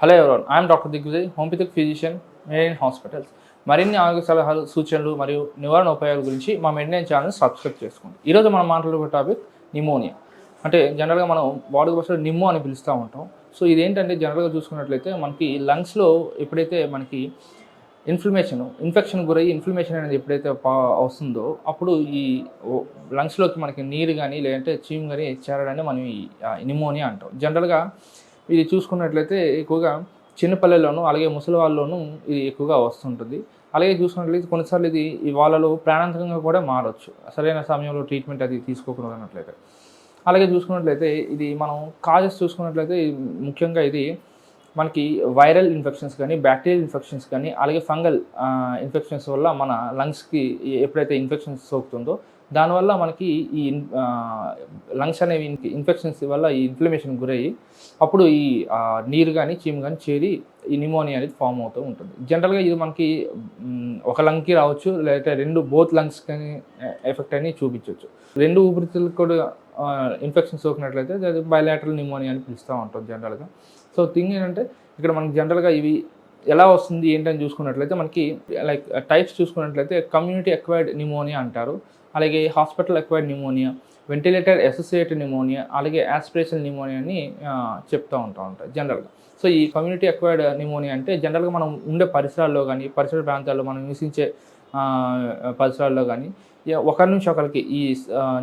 Hello everyone I'm doctor Digvijay homoeopathic physician మెడిన్ hospitals మరిన్ని ఆరోగ్య సలహాలు సూచనలు మరియు నివారణ ఉపాయాల గురించి మా మెడినైన్ ఛానల్ సబ్స్క్రైబ్ చేసుకోండి. ఈరోజు మనం మాట్లాడుకునే టాపిక్ నిమోనియా అంటే జనరల్గా మనం బాడీ భాషలో నిమ్మో అని పిలుస్తూ ఉంటాం. సో ఇదేంటంటే జనరల్గా చూసుకున్నట్లయితే మనకి లంగ్స్లో ఎప్పుడైతే మనకి ఇన్ఫ్లమేషన్ ఇన్ఫెక్షన్ గురయ్యి ఇన్ఫ్లమేషన్ అనేది ఎప్పుడైతే పా వస్తుందో అప్పుడు ఈ లంగ్స్లోకి మనకి నీరు కానీ లేదంటే చీమ్ కానీ చేరడాన్ని మనం ఈ నిమోనియా అంటాం. జనరల్గా ఇది చూసుకున్నట్లయితే ఎక్కువగా చిన్నపల్లెల్లోనూ అలాగే ముసలి వాళ్ళలోనూ ఇది ఎక్కువగా వస్తుంటుంది. అలాగే చూసుకున్నట్లయితే కొన్నిసార్లు ఇది ఈ వాళ్ళలో ప్రాణాంతకంగా కూడా మారచ్చు. సరైన సమయంలో ట్రీట్మెంట్ అది తీసుకోకున్నట్లయితే అలాగే చూసుకున్నట్లయితే ఇది మనం కాజెస్ చూసుకున్నట్లయితే ముఖ్యంగా ఇది మనకి వైరల్ ఇన్ఫెక్షన్స్ కానీ బ్యాక్టీరియల్ ఇన్ఫెక్షన్స్ కానీ అలాగే ఫంగల్ ఇన్ఫెక్షన్స్ వల్ల మన లంగ్స్కి ఎప్పుడైతే ఇన్ఫెక్షన్స్ సోకుతుందో దానివల్ల మనకి ఈ లంగ్స్ అనేవి ఇన్ఫెక్షన్స్ వల్ల ఈ ఇన్ఫ్లమేషన్ గురయ్యి అప్పుడు ఈ నీరు కానీ చీమ్ కానీ చేరి ఈ నిమోనియా అనేది ఫామ్ అవుతూ ఉంటుంది. జనరల్గా ఇది మనకి ఒక లంగ్కి రావచ్చు లేకపోతే రెండు బోత్ లంగ్స్ కానీ ఎఫెక్ట్ అని చూపించవచ్చు రెండు ఊపిరితిత్తులకు కూడా ఇన్ఫెక్షన్ సోకినట్లయితే అది బయలాటరల్ నిమోనియా అని పిలుస్తూ ఉంటాం జనరల్గా. సో థింగ్ ఏంటంటే ఇక్కడ మనకి జనరల్గా ఇవి ఎలా వస్తుంది ఏంటని చూసుకున్నట్లయితే మనకి లైక్ టైప్స్ చూసుకున్నట్లయితే కమ్యూనిటీ అక్వైర్డ్ నిమోనియా అంటారు. అలాగే hospital acquired pneumonia ventilator associated pneumonia అలాగే యాస్పిరేషన్ నిమోనియా అని చెప్తూ ఉంటాం ఉంటారు జనరల్గా సో ఈ కమ్యూనిటీ అక్వైర్డ్ నిమోనియా అంటే జనరల్గా మనం ఉండే పరిసరాల్లో కానీ పరిసర ప్రాంతాల్లో మనం నివసించే పరిసరాల్లో కానీ. ఒకరి నుంచి ఒకరికి ఈ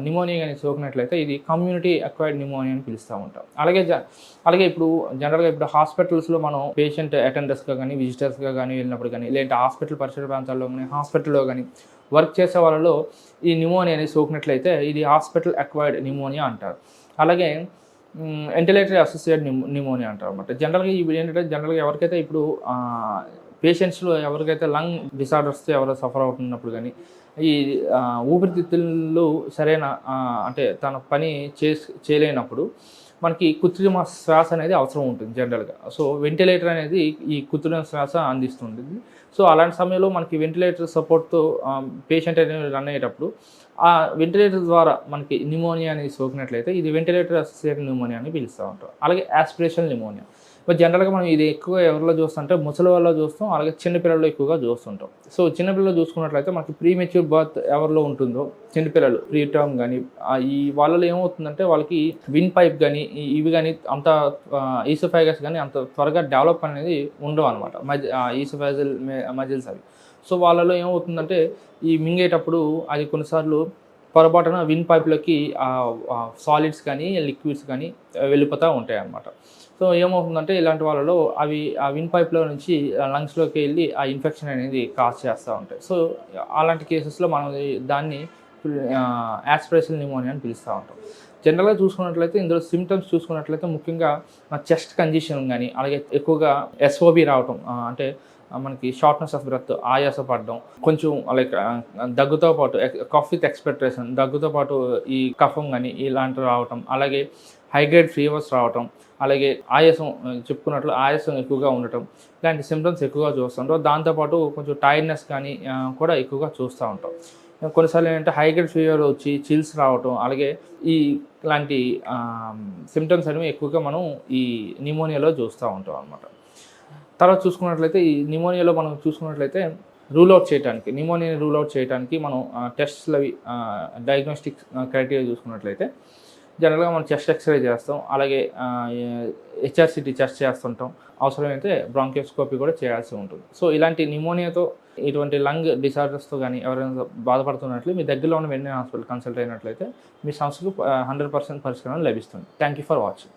నిమోనియా కానీ సోకినట్లయితే ఇది కమ్యూనిటీ అక్వైర్డ్ నిమోనియా అని పిలుస్తూ ఉంటాం. అలాగే జ అలాగే ఇప్పుడు జనరల్గా ఇప్పుడు హాస్పిటల్స్లో మనం పేషెంట్ అటెండర్స్గా కానీ విజిటర్స్గా కానీ వెళ్ళినప్పుడు కానీ లేదంటే హాస్పిటల్ పరిసర ప్రాంతాల్లో కానీ హాస్పిటల్లో కానీ వర్క్ చేసే వాళ్ళలో ఈ నిమోనియా అనేది సోకినట్లయితే ఇది హాస్పిటల్ అక్వైర్డ్ నిమోనియా అంటారు. అలాగే వెంటిలేటరీ అసోసియేట్ నిమోనియా అంటారు అనమాట జనరల్గా ఇవి ఏంటంటే జనరల్గా ఎవరికైతే ఇప్పుడు పేషెంట్స్లో ఎవరికైతే లంగ్ డిసార్డర్స్తో ఎవరో సఫర్ అవుతున్నప్పుడు కానీ ఈ ఊపిరితిత్తుల్లో సరైన అంటే తన పని చేసి చేయలేనప్పుడు మనకి కృత్రిమ శ్వాస అనేది అవసరం ఉంటుంది జనరల్గా సో వెంటిలేటర్ అనేది ఈ కృత్రిమ శ్వాస అందిస్తుంటుంది. సో అలాంటి సమయంలో మనకి వెంటిలేటర్ సపోర్ట్తో పేషెంట్ అనేది రన్ అయ్యేటప్పుడు ఆ వెంటిలేటర్ ద్వారా మనకి న్యూమోనియా అనేది సోకినట్లయితే ఇది వెంటిలేటర్ అసోసియేటెడ్ న్యూమోనియా అని పిలుస్తూ ఉంటాం అలాగే యాస్పిరేషన్ నిమోనియా బట్ జనరల్గా మనం ఇది ఎక్కువగా ఎవరిలో చూస్తుంటే ముసలి వాళ్ళలో చూస్తాం అలాగే చిన్నపిల్లల్లో ఎక్కువగా చూస్తుంటాం. సో చిన్నపిల్లలు చూసుకున్నట్లయితే మనకి ప్రీ మెచ్యూర్ బర్త్ ఎవరిలో ఉంటుందో చిన్నపిల్లలు ప్రీ టర్మ్ కానీ ఈ వాళ్ళలో ఏమవుతుందంటే వాళ్ళకి విన్ పైప్ కానీ ఇవి కానీ అంత ఈసోఫైగస్ కానీ అంత త్వరగా డెవలప్ అనేది ఉండవు అనమాట మజ్ ఈసోఫైజల్ మజిల్స్ అవి. సో వాళ్ళలో ఏమవుతుందంటే ఈ మింగేటప్పుడు అది కొన్నిసార్లు పొరపాటున విన్ పైప్లోకి సాలిడ్స్ కానీ లిక్విడ్స్ కానీ వెళ్ళిపోతూ ఉంటాయి అన్నమాట సో ఏమవుతుందంటే ఇలాంటి వాళ్ళలో అవి ఆ విన్ పైప్లో నుంచి లంగ్స్లోకి వెళ్ళి ఆ ఇన్ఫెక్షన్ అనేది కాజ్ చేస్తూ ఉంటాయి. సో అలాంటి కేసెస్లో మనం దాన్ని యాస్పిరేషన్ న్యూమోనియా అని పిలుస్తూ ఉంటాం. జనరల్గా చూసుకున్నట్లయితే ఇందులో సిమ్టమ్స్ చూసుకున్నట్లయితే ముఖ్యంగా చెస్ట్ కండిషన్ కానీ అలాగే ఎక్కువగా ఎస్ఓబి రావటం అంటే మనకి షార్ట్నెస్ ఆఫ్ బ్రెత్ ఆయాస పడడం కొంచెం లైక్ దగ్గుతో పాటు కఫ్ విత్ ఎక్స్పెక్టేషన్ దగ్గుతో పాటు ఈ కఫం కానీ ఇలాంటివి రావటం అలాగే హైగ్రేడ్ ఫీవర్స్ రావటం అలాగే ఆయాసం చెప్పుకున్నట్లు ఆయాసం ఎక్కువగా ఉండటం ఇలాంటి సిమ్టమ్స్ ఎక్కువగా చూస్తుంటాం. దాంతోపాటు కొంచెం టైర్డ్నెస్ కానీ కూడా ఎక్కువగా చూస్తూ ఉంటాం. కొన్నిసార్లు ఏంటంటే హైగ్రేడ్ ఫీవర్ వచ్చి చిల్స్ రావటం అలాగే ఈ ఇలాంటి సిమ్టమ్స్ అనేవి ఎక్కువగా మనం ఈ నిమోనియాలో చూస్తూ ఉంటాం అనమాట తర్వాత చూసుకున్నట్లయితే ఈ నిమోనియాలో మనం చూసుకున్నట్లయితే రూల్ అవుట్ చేయడానికి నిమోనియాని రూల్ అవుట్ చేయడానికి మనం టెస్ట్లు అవి డయాగ్నోస్టిక్ క్రైటీరియా చూసుకున్నట్లయితే జనరల్గా మనం చెస్ట్ ఎక్స్రే చేస్తాం. అలాగే హెచ్ఆర్సిటీ చెస్ట్ చేస్తుంటాం. అవసరమైతే బ్రాంకియోస్కోపీ కూడా చేయాల్సి ఉంటుంది. సో ఇలాంటి నిమోనియాతో ఇటువంటి లంగ్ డిసార్డర్స్తో కానీ ఎవరైనా బాధపడుతున్నట్లు మీ దగ్గరలో ఉన్న వెంటనే హాస్పిటల్ కన్సల్ట్ అయినట్లయితే మీ సమస్యకు హండ్రెడ్ పర్సెంట్ పరిష్కారం లభిస్తుంది. Thank you for watching.